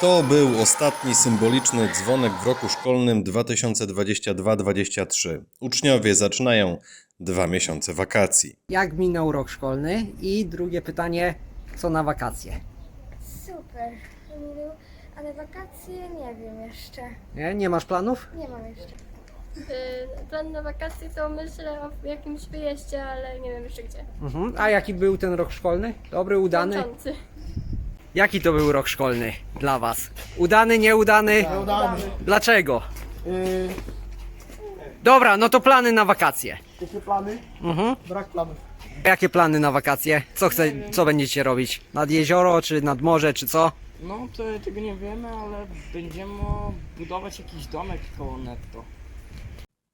To był ostatni symboliczny dzwonek w roku szkolnym 2022-2023. Uczniowie zaczynają dwa miesiące wakacji. Jak minął rok szkolny? I drugie pytanie, co na wakacje? Super. Ale wakacje nie wiem jeszcze. Nie, nie masz planów? Nie mam jeszcze. Y, Plan na wakacje to myślę o jakimś wyjeździe, ale nie wiem jeszcze gdzie. Mhm. A jaki był ten rok szkolny? Dobry, udany? Kończący. Jaki to był rok szkolny dla Was? Udany, nieudany? Udany. Dlaczego? Yy, Dobra, no to plany na wakacje. jakie plany? Mhm. Brak planów. Jakie plany na wakacje? Co, chce, co będziecie robić? Nad jezioro, czy nad morze, czy co? No to tego nie wiemy, ale będziemy budować jakiś domek koło netto.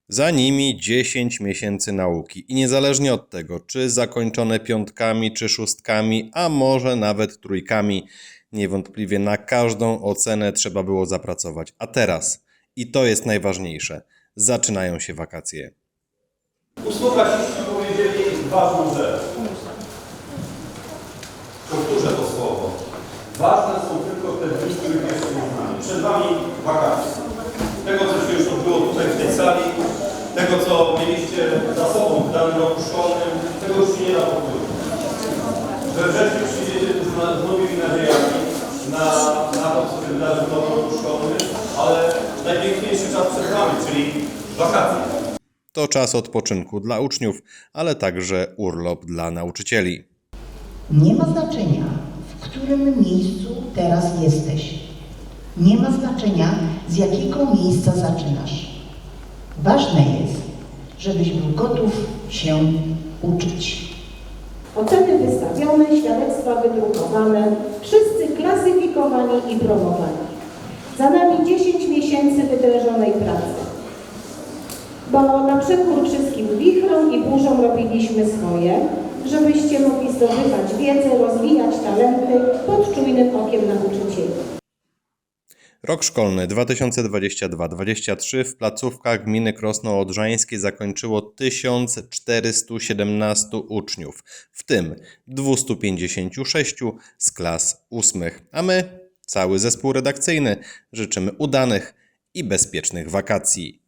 Za nimi 10 miesięcy nauki i niezależnie od tego, czy zakończone piątkami, czy szóstkami, a może nawet trójkami, niewątpliwie na każdą ocenę trzeba było zapracować. A teraz, i to jest najważniejsze, zaczynają się wakacje. Usłuchaliście powiedzieli ważną rzecz. Powtórzę to słowo. Ważne są tylko te dni, których jeszcze nie znamy. Przed Wami wakacje. Tego, co się już odbyło tutaj w tej sali, tego, co mieliście za sobą w danym roku szkolnym, tego już się nie da powtórzyć. We wrześniu przyjdziecie tu z nowymi nadziejami na, na to, co się wydarzy w nowym roku szkolnym, ale najpiękniejszy czas przed Wami, czyli wakacje. To czas odpoczynku dla uczniów, ale także urlop dla nauczycieli. Nie ma znaczenia, w którym miejscu teraz jesteś. Nie ma znaczenia, z jakiego miejsca zaczynasz. Ważne jest, żebyś był gotów się uczyć. Wystawione, świadectwa wydrukowane, wszyscy klasyfikowani i promowani. Za nami 10 miesięcy wytężonej pracy. Bo na przekór wszystkim wichrom i burzom robiliśmy swoje, żebyście mogli zdobywać wiedzę, rozwijać talenty pod czujnym okiem nauczycieli. Rok szkolny 2022-2023 w placówkach gminy Krosno Odrzańskie zakończyło 1417 uczniów, w tym 256 z klas ósmych. A my, cały zespół redakcyjny, życzymy udanych i bezpiecznych wakacji.